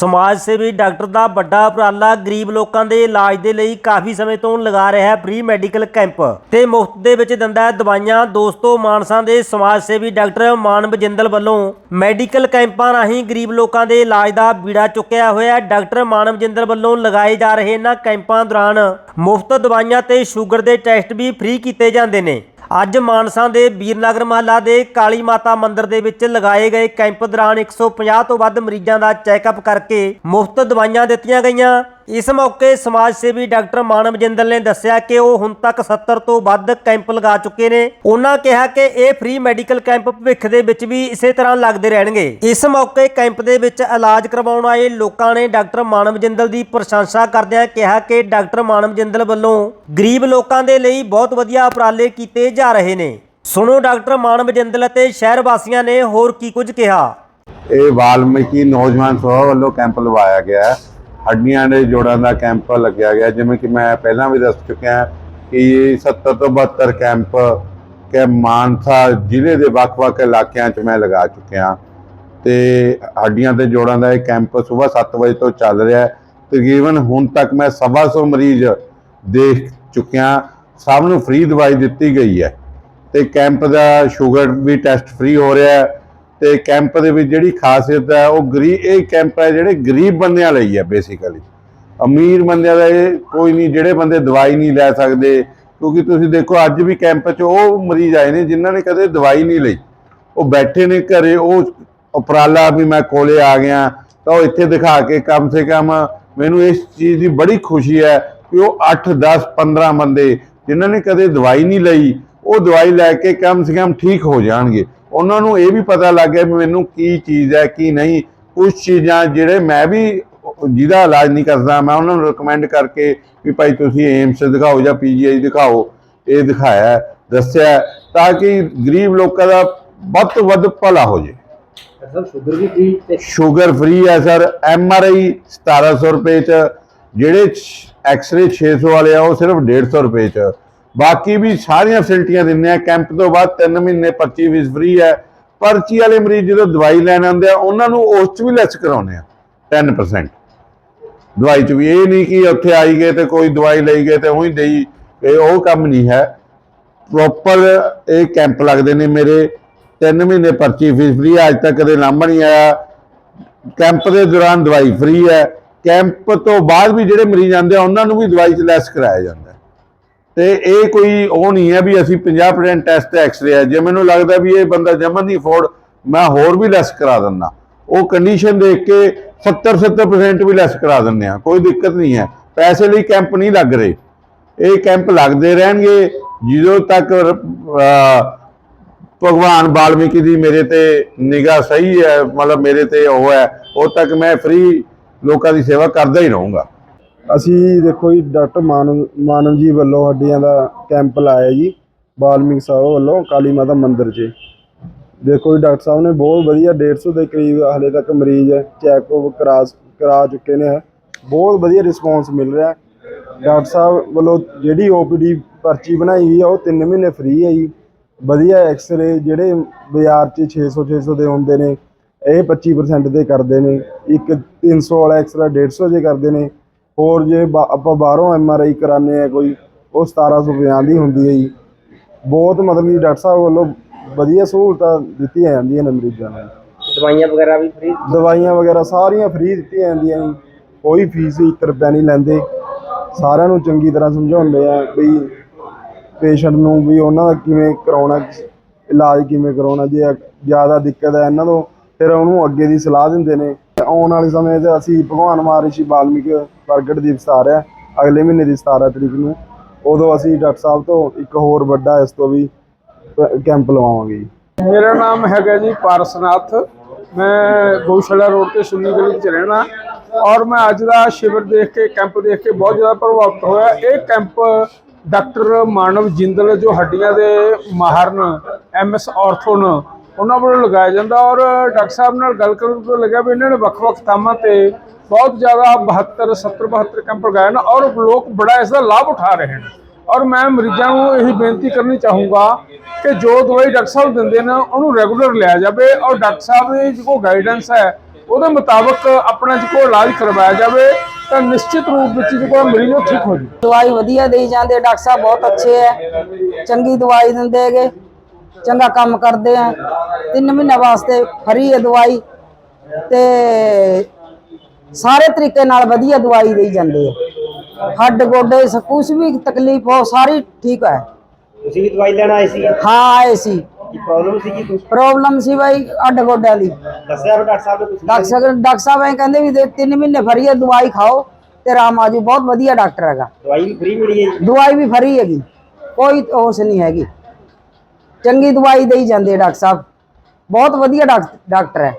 ਸਮਾਜ ਸੇਵੀ ਡਾਕਟਰ ਦਾ ਵੱਡਾ ਉਪਰਾਲਾ ਗਰੀਬ ਲੋਕਾਂ ਦੇ ਇਲਾਜ ਦੇ ਲਈ ਕਾਫੀ ਸਮੇਂ ਤੋਂ ਲਗਾ ਰਿਹਾ ਹੈ ਫ੍ਰੀ ਮੈਡੀਕਲ ਕੈਂਪ। ਤੇ ਮੁਫਤ ਦੇ ਵਿੱਚ ਦਿੰਦਾ ਹੈ ਦਵਾਈਆਂ। ਦੋਸਤੋ, ਮਾਨਸਾ ਦੇ ਸਮਾਜ ਸੇਵੀ ਡਾਕਟਰ ਮਾਨਵ ਜਿੰਦਲ ਵੱਲੋਂ ਮੈਡੀਕਲ ਕੈਂਪਾਂ ਰਾਹੀਂ ਗਰੀਬ ਲੋਕਾਂ ਦੇ ਇਲਾਜ ਦਾ ਬੀੜਾ ਚੁੱਕਿਆ ਹੋਇਆ ਹੈ। ਡਾਕਟਰ ਮਾਨਵ ਜਿੰਦਲ ਵੱਲੋਂ ਲਗਾਏ ਜਾ ਰਹੇ ਇਹਨਾਂ ਕੈਂਪਾਂ ਦੌਰਾਨ ਮੁਫਤ ਦਵਾਈਆਂ ਤੇ ਸ਼ੂਗਰ ਦੇ ਟੈਸਟ ਵੀ ਫ੍ਰੀ ਕੀਤੇ ਜਾਂਦੇ ਨੇ। ਅੱਜ ਮਾਨਸਾ ਦੇ ਵੀਰਨਗਰ ਮਹੱਲਾ ਦੇ ਕਾਲੀ ਮਾਤਾ ਮੰਦਿਰ ਦੇ ਵਿੱਚ ਲਗਾਏ ਗਏ ਕੈਂਪ ਦੌਰਾਨ 150 ਤੋਂ ਵੱਧ ਮਰੀਜ਼ਾਂ ਦਾ ਚੈੱਕਅਪ ਕਰਕੇ ਮੁਫਤ ਦਵਾਈਆਂ ਦਿੱਤੀਆਂ ਗਈਆਂ। ਇਸ ਮੌਕੇ ਸਮਾਜ ਸੇਵੀ ਡਾਕਟਰ ਮਾਨਵ ਜਿੰਦਲ ਨੇ ਦੱਸਿਆ ਕਿ ਉਹ ਹੁਣ ਤੱਕ 70 ਤੋਂ ਵੱਧ ਕੈਂਪ ਲਗਾ ਚੁੱਕੇ ਨੇ। ਉਹਨਾਂ ਕਿਹਾ ਕਿ ਇਹ ਫ੍ਰੀ ਮੈਡੀਕਲ ਕੈਂਪ ਭਵਿੱਖ ਦੇ ਵਿੱਚ ਵੀ ਇਸੇ ਤਰ੍ਹਾਂ ਲੱਗਦੇ ਰਹਿਣਗੇ। ਇਸ ਮੌਕੇ ਕੈਂਪ ਦੇ ਵਿੱਚ ਇਲਾਜ ਕਰਵਾਉਣ ਆਏ ਲੋਕਾਂ ਨੇ ਡਾਕਟਰ ਮਾਨਵ ਜਿੰਦਲ ਦੀ ਪ੍ਰਸ਼ੰਸਾ ਕਰਦਿਆਂ ਕਿਹਾ ਕਿ ਡਾਕਟਰ ਮਾਨਵ ਜਿੰਦਲ ਵੱਲੋਂ ਗਰੀਬ ਲੋਕਾਂ ਦੇ ਲਈ ਬਹੁਤ ਵਧੀਆ ਉਪਰਾਲੇ ਕੀਤੇ ਜਾ ਰਹੇ ਨੇ। ਸੁਣੋ ਡਾਕਟਰ ਮਾਨਵ ਜਿੰਦਲ ਅਤੇ ਸ਼ਹਿਰ ਵਾਸੀਆਂ ਨੇ ਹੋਰ ਕੀ ਕੁਝ ਕਿਹਾ। ਇਹ ਵਾਲਮੀਕੀ ਨੌਜਵਾਨ ਸਭਾ ਵੱਲੋਂ ਕੈਂਪ ਲਵਾਇਆ ਗਿਆ ਹੱਡੀਆਂ ਦੇ ਜੋੜਾਂ ਦਾ ਕੈਂਪ ਲੱਗਿਆ ਗਿਆ। ਜਿਵੇਂ ਕਿ ਮੈਂ ਪਹਿਲਾਂ ਵੀ ਦੱਸ ਚੁੱਕਿਆ ਕਿ ਇਹ 70 ਤੋਂ 72 ਕੈਂਪ ਕੇ ਮਾਨਸਾ ਜ਼ਿਲ੍ਹੇ ਦੇ ਵੱਖ-ਵੱਖ ਇਲਾਕਿਆਂ 'ਚ ਮੈਂ ਲਗਾ ਚੁੱਕਿਆ। ਤੇ ਹੱਡੀਆਂ ਤੇ ਜੋੜਾਂ ਦਾ ਇਹ ਕੈਂਪ ਸਵੇਰ 7 ਵਜੇ ਤੋਂ ਚੱਲ ਰਿਹਾ ਹੈ। ਤਕਰੀਬਨ ਹੁਣ ਤੱਕ ਮੈਂ ਸਵਾ ਸੌ ਮਰੀਜ਼ ਦੇਖ ਚੁੱਕਿਆ। ਸਭ ਨੂੰ ਫ੍ਰੀ ਦਵਾਈ ਦਿੱਤੀ ਗਈ ਹੈ। ਤੇ ਕੈਂਪ ਦਾ ਸ਼ੂਗਰ ਵੀ ਟੈਸਟ ਫ੍ਰੀ ਹੋ ਰਿਹਾ ਹੈ। ਤੇ ਕੈਂਪ ਦੇ ਵਿੱਚ ਜਿਹੜੀ ਖਾਸੀਅਤ ਹੈ, ਉਹ ਗਰੀ ਇਹ ਕੈਂਪ ਹੈ ਜਿਹੜੇ ਗਰੀਬ ਬੰਦਿਆਂ ਲਈ ਹੈ ਬੇਸਿਕਲੀ ਅਮੀਰ ਬੰਦਿਆਂ ਦਾ ਇਹ ਕੋਈ ਨਹੀਂ, ਜਿਹੜੇ ਬੰਦੇ ਦਵਾਈ ਨਹੀਂ ਲੈ ਸਕਦੇ, ਕਿਉਂਕਿ ਤੁਸੀਂ ਦੇਖੋ, ਅੱਜ ਵੀ ਕੈਂਪ 'ਚ ਉਹ ਮਰੀਜ਼ ਆਏ ਨੇ ਜਿਨ੍ਹਾਂ ਨੇ ਕਦੇ ਦਵਾਈ ਨਹੀਂ ਲਈ। ਉਹ ਬੈਠੇ ਨੇ ਘਰੇ, ਉਹ ਉਪਰਾਲਾ ਵੀ ਮੈਂ ਕੋਲੇ ਆ ਗਿਆ, ਤਾਂ ਉਹ ਇੱਥੇ ਦਿਖਾ ਕੇ ਕਮ ਸੇ ਕਮ ਮੈਨੂੰ ਇਸ ਚੀਜ਼ ਦੀ ਬੜੀ ਖੁਸ਼ੀ ਹੈ ਕਿ ਉਹ 8 10 15 ਬੰਦੇ ਜਿਨ੍ਹਾਂ ਨੇ ਕਦੇ ਦਵਾਈ ਨਹੀਂ ਲਈ, ਉਹ ਦਵਾਈ ਲੈ ਕੇ ਕਮ ਸੇ ਕਮ ਠੀਕ ਹੋ ਜਾਣਗੇ। ਉਹਨਾਂ ਨੂੰ ਇਹ ਵੀ ਪਤਾ ਲੱਗ ਗਿਆ ਵੀ ਮੈਨੂੰ ਕੀ ਚੀਜ਼ ਹੈ ਕੀ ਨਹੀਂ। ਕੁਝ ਚੀਜ਼ਾਂ ਜਿਹੜੇ ਮੈਂ ਵੀ ਜਿਹਦਾ ਇਲਾਜ ਨਹੀਂ ਕਰਦਾ ਮੈਂ ਉਹਨਾਂ ਨੂੰ ਰეკਮੈਂਡ ਕਰਕੇ ਵੀ ਭਾਈ ਤੁਸੀਂ ਏਮਸ ਦਿਖਾਓ ਜਾਂ ਪੀਜੀਆਈ ਦਿਖਾਓ ਇਹ ਦਿਖਾਇਆ ਦੱਸਿਆ ਤਾਂ ਕਿ ਗਰੀਬ ਲੋਕਾਂ ਦਾ ਵੱਧ ਤੋਂ ਵੱਧ ਭਲਾ ਹੋ ਜੇ। ਸਰ ਸ਼ੂਗਰ ਵੀ ਫ੍ਰੀ ਤੇ ਸ਼ੂਗਰ ਫ੍ਰੀ ਹੈ ਸਰ ਐਮ ਆਰ ਆਈ 1700 ਰੁਪਏ ਚ ਜਿਹੜੇ ਐਕਸ-ਰੇ 600 ਵਾਲੇ ਆ ਉਹ ਸਿਰਫ 150 ਰੁਪਏ ਚ। ਬਾਕੀ ਵੀ ਸਾਰੀਆਂ ਫੈਸਿਲਿਟੀਆਂ ਦਿੰਦੇ ਆ। ਕੈਂਪ ਤੋਂ ਬਾਅਦ 3 ਮਹੀਨੇ ਪਰਚੀ ਵੀ ਫ੍ਰੀ ਹੈ। ਪਰਚੀ ਵਾਲੇ ਮਰੀਜ਼ ਜਦੋਂ ਦਵਾਈ ਲੈਣ ਆਉਂਦੇ ਆ, ਉਹਨਾਂ ਨੂੰ ਉਸ ਚ ਵੀ ਲੈਸ ਕਰਾਉਂਦੇ ਆ 10% ਦਵਾਈ ਚ ਵੀ ਇਹ ਨਹੀਂ ਕਿ ਉੱਥੇ ਆਈ ਗਏ ਤੇ ਕੋਈ ਦਵਾਈ ਲਈ ਗਏ ਤੇ ਉਹੀ ਦੇਈ, ਇਹ ਉਹ ਕੰਮ ਨਹੀਂ ਹੈ। ਪ੍ਰੋਪਰ ਇਹ ਕੈਂਪ ਲੱਗਦੇ ਨੇ ਮੇਰੇ। 3 ਮਹੀਨੇ ਪਰਚੀ ਫੀਸ ਫ੍ਰੀ ਅੱਜ ਤੱਕ ਕਦੇ ਲਾਂਭਾ ਨਹੀਂ ਆਇਆ। ਕੈਂਪ ਦੇ ਦੌਰਾਨ ਦਵਾਈ ਫ੍ਰੀ ਹੈ। ਕੈਂਪ ਤੋਂ ਬਾਅਦ ਵੀ ਜਿਹੜੇ ਮਰੀਜ਼ ਆਉਂਦੇ ਆ, ਉਹਨਾਂ ਨੂੰ ਵੀ ਦਵਾਈ ਚ ਲੈਸ ਕਰਾਇਆ ਜਾਂਦਾ ਤੇ ਇਹ ਕੋਈ ਉਹ ਨਹੀਂ ਹੈ ਵੀ ਅਸੀਂ 50% ਟੈਸਟ ਐਕਸ-ਰੇ ਹੈ। ਜੇ ਮੈਨੂੰ ਲੱਗਦਾ ਵੀ ਇਹ ਬੰਦਾ ਜਮਨ ਨਹੀਂ ਅਫੋਰਡ ਮੈਂ ਹੋਰ ਵੀ ਲੈਸ ਕਰਾ ਦਿੰਦਾ। ਉਹ ਕੰਡੀਸ਼ਨ ਦੇਖ ਕੇ 70 70% ਵੀ ਲੈਸ ਕਰਾ ਦਿੰਦੇ ਆ ਕੋਈ ਦਿੱਕਤ ਨਹੀਂ ਹੈ। ਪੈਸੇ ਲਈ ਕੈਂਪ ਨਹੀਂ ਲੱਗ ਰਹੇ। ਇਹ ਕੈਂਪ ਲੱਗਦੇ ਰਹਿਣਗੇ। ਜਦੋਂ ਤੱਕ ਭਗਵਾਨ ਵਾਲਮੀਕੀ ਦੀ ਮੇਰੇ ਤੇ ਨਿਗਾਹ ਸਹੀ ਹੈ, ਮਤਲਬ ਮੇਰੇ ਤੇ ਉਹ ਹੈ ਉਹ ਤੱਕ ਮੈਂ ਫ੍ਰੀ ਲੋਕਾਂ ਦੀ ਸੇਵਾ ਕਰਦਾ ਹੀ ਰਹੂੰਗਾ। ਅਸੀਂ ਦੇਖੋ ਜੀ, ਡਾਕਟਰ ਮਾਨਵ ਮਾਨਵ ਜੀ ਵੱਲੋਂ ਹੱਡੀਆਂ ਦਾ ਕੈਂਪ ਲਾਇਆ ਜੀ ਬਾਲਮੀਕ ਸਾਹਿਬ ਵੱਲੋਂ, ਕਾਲੀ ਮਾਤਾ ਮੰਦਿਰ 'ਚ। ਦੇਖੋ ਜੀ, ਡਾਕਟਰ ਸਾਹਿਬ ਨੇ ਬਹੁਤ ਵਧੀਆ 150 ਦੇ ਕਰੀਬ ਹਲੇ ਤੱਕ ਮਰੀਜ਼ ਚੈੱਕਅਪ ਕਰਾ ਕਰਾ ਚੁੱਕੇ ਨੇ। ਬਹੁਤ ਵਧੀਆ ਰਿਸਪੌਂਸ ਮਿਲ ਰਿਹਾ। ਡਾਕਟਰ ਸਾਹਿਬ ਵੱਲੋਂ ਜਿਹੜੀ ਓਪੀਡੀ ਪਰਚੀ ਬਣਾਈ ਹੋਈ ਆ, ਉਹ 3 ਮਹੀਨੇ ਫ੍ਰੀ ਹੈ ਜੀ। ਵਧੀਆ ਐਕਸ-ਰੇ ਜਿਹੜੇ ਬਾਜ਼ਾਰ 'ਚ 600 600 ਦੇ ਹੁੰਦੇ ਨੇ, ਇਹ 25% ਦੇ ਕਰਦੇ ਨੇ। ਇੱਕ 300 ਵਾਲਾ ਐਕਸਰਾ 150 ਜੇ ਕਰਦੇ ਨੇ। ਹੋਰ ਜੇ ਆਪਾਂ ਬਾਹਰੋਂ ਐਮ ਆਰ ਆਈ ਕਰਾਣੇ ਆ ਕੋਈ ਉਹ 1750 ਦੀ ਹੁੰਦੀ ਹੈ ਜੀ। ਬਹੁਤ ਮਤਲਬ ਕਿ ਡਾਕਟਰ ਸਾਹਿਬ ਵੱਲੋਂ ਵਧੀਆ ਸਹੂਲਤਾਂ ਦਿੱਤੀਆਂ ਜਾਂਦੀਆਂ ਨੇ ਮਰੀਜ਼ਾਂ ਨੂੰ। ਦਵਾਈਆਂ ਵਗੈਰਾ ਵੀ ਫ੍ਰੀ ਦਵਾਈਆਂ ਵਗੈਰਾ ਸਾਰੀਆਂ ਫ੍ਰੀ ਦਿੱਤੀਆਂ ਜਾਂਦੀਆਂ ਜੀ ਕੋਈ ਫੀਸ 1 ਰੁਪਿਆ ਨਹੀਂ ਲੈਂਦੇ। ਸਾਰਿਆਂ ਨੂੰ ਚੰਗੀ ਤਰ੍ਹਾਂ ਸਮਝਾਉਂਦੇ ਆ ਵੀ ਪੇਸ਼ੈਂਟ ਨੂੰ ਵੀ ਉਹਨਾਂ ਦਾ ਕਿਵੇਂ ਕਰਾਉਣਾ ਇਲਾਜ ਕਿਵੇਂ ਕਰਾਉਣਾ ਜੇ ਜ਼ਿਆਦਾ ਦਿੱਕਤ ਹੈ ਇਹਨਾਂ ਤੋਂ ਫਿਰ ਉਹਨੂੰ ਅੱਗੇ ਦੀ ਸਲਾਹ ਦਿੰਦੇ ਨੇ। ਆਉਣ ਵਾਲੇ ਸਮੇਂ 'ਚ ਅਸੀਂ ਭਗਵਾਨ ਮਹਾਰਿਸ਼ੀ ਵਾਲਮੀਕ ਪ੍ਰਗਟ ਦਿਵਸ ਆ ਰਿਹਾ ਅਗਲੇ ਮਹੀਨੇ ਦੀ 17 ਤਰੀਕ ਨੂੰ। ਉਦੋਂ ਅਸੀਂ ਡਾਕਟਰ ਸਾਹਿਬ ਤੋਂ ਇੱਕ ਹੋਰ ਵੱਡਾ ਇਸ ਤੋਂ ਵੀ ਕੈਂਪ ਲਵਾਵਾਂਗੇ ਜੀ। ਮੇਰਾ ਨਾਮ ਹੈਗਾ ਜੀ ਪਾਰਸਨਾਥ। ਮੈਂ ਗਊਸ਼ਾਲਾ ਰੋਡ ਤੇ ਸੁੰਨੀ ਗਲੀ 'ਚ ਰਹਿਣਾ। ਔਰ ਮੈਂ ਅੱਜ ਦਾ ਸ਼ਿਵਰ ਦੇਖ ਕੇ, ਕੈਂਪ ਦੇਖ ਕੇ ਬਹੁਤ ਜ਼ਿਆਦਾ ਪ੍ਰਭਾਵਿਤ ਹੋਇਆ। ਇਹ ਕੈਂਪ ਡਾਕਟਰ ਮਾਨਵ ਜਿੰਦਲ ਜੋ ਹੱਡੀਆਂ ਦੇ ਮਾਹਰ ਨੇ ਐਮਐਸ ਆਰਥੋ ਉਹਨਾਂ ਵੱਲੋਂ ਲਗਾਇਆ ਜਾਂਦਾ। ਔਰ ਡਾਕਟਰ ਸਾਹਿਬ ਨਾਲ ਗੱਲ ਕਰਨ ਤੋਂ ਲੱਗਿਆ ਵੀ ਇਹਨਾਂ ਨੇ ਵੱਖ-ਵੱਖ ਥਾਵਾਂ ਤੇ ਬਹੁਤ ਜ਼ਿਆਦਾ 72 70 72 ਕੈਂਪ ਲਗਾਏ ਨੇ ਔਰ ਲੋਕ ਬੜਾ ਇਸ ਦਾ ਲਾਭ ਉਠਾ ਰਹੇ ਨੇ ਔਰ ਮੈਂ ਮਰੀਜ਼ਾਂ ਨੂੰ ਇਹੀ ਬੇਨਤੀ ਕਰਨੀ ਚਾਹੂੰਗਾ ਕਿ ਜੋ ਦਵਾਈ ਡਾਕਟਰ ਸਾਹਿਬ ਦਿੰਦੇ ਨੇ ਉਹਨੂੰ ਰੈਗੂਲਰ ਲਿਆ ਜਾਵੇ ਔਰ ਡਾਕਟਰ ਸਾਹਿਬ ਦੀ ਜੋ ਗਾਈਡੈਂਸ ਹੈ ਉਹਦੇ ਮੁਤਾਬਕ ਆਪਣਾ ਜੇ ਕੋਈ ਇਲਾਜ ਕਰਵਾਇਆ ਜਾਵੇ ਤਾਂ ਨਿਸ਼ਚਿਤ ਰੂਪ ਵਿੱਚ ਜੇ ਕੋਈ ਮਰੀਜ਼ ਉਹ ਠੀਕ ਹੋ ਜਾਵੇ ਦਵਾਈ ਵਧੀਆ ਦੇਈ ਜਾਂਦੇ ਡਾਕਟਰ ਸਾਹਿਬ ਬਹੁਤ ਅੱਛੇ ਹੈ ਚੰਗੀ ਦਵਾਈ ਦਿੰਦੇ ਹੈਗੇ ਚੰਗਾ ਕੰਮ ਕਰਦੇ ਆ ਤਿੰਨ ਮਹੀਨੇ ਵਾਸਤੇ ਫਰੀ ਹੈ ਦਵਾਈ ਤੇ ਸਾਰੇ ਤਰੀਕੇ ਨਾਲ ਵਧੀਆ ਦਵਾਈ ਦੇਈ ਜਾਂਦੇ ਆ। ਹੱਡ ਗੋਡੇ ਕੁਛ ਵੀ ਤਕਲੀਫ ਹੋ ਸਾਰੀ ਠੀਕ ਹੈ। ਤੁਸੀਂ ਵੀ ਦਵਾਈ ਲੈਣ ਆਏ ਸੀ? ਹਾਂ ਆਏ ਸੀ। ਕੀ ਪ੍ਰੋਬਲਮ ਸੀ ਕੀ ਕੁਛ? ਪ੍ਰੋਬਲਮ ਸੀ ਬਾਈ ਹੱਡ ਗੋਡਿਆਂ ਦੀ। ਦੱਸਿਆ ਫਿਰ ਡਾਕਟਰ ਸਾਹਿਬ ਨੇ ਕੁਛ? ਡਾਕਟਰ ਸਾਹਿਬ ਡਾਕਟਰ ਸਾਹਿਬ ਐਂ ਕਹਿੰਦੇ ਵੀ ਦੇ ਤਿੰਨ ਮਹੀਨੇ ਫਰੀ ਹੈ ਦਵਾਈ ਖਾਓ ਤੇ ਆਰਾਮ ਆ ਜਾਊ ਬਹੁਤ ਵਧੀਆ ਡਾਕਟਰ ਹੈਗਾ। ਦਵਾਈ ਵੀ ਫ੍ਰੀ ਮਿਲੀ ਹੈ ਦਵਾਈ ਵੀ ਫਰੀ ਹੈਗੀ। ਕੋਈ ਉਸ ਨਹੀਂ ਹੈਗੀ। ਚੰਗੀ ਦਵਾਈ ਦੇਈ ਜਾਂਦੇ ਆ ਡਾਕਟਰ ਸਾਹਿਬ। ਬਹੁਤ ਵਧੀਆ ਡਾਕ- ਡਾਕਟਰ ਹੈ।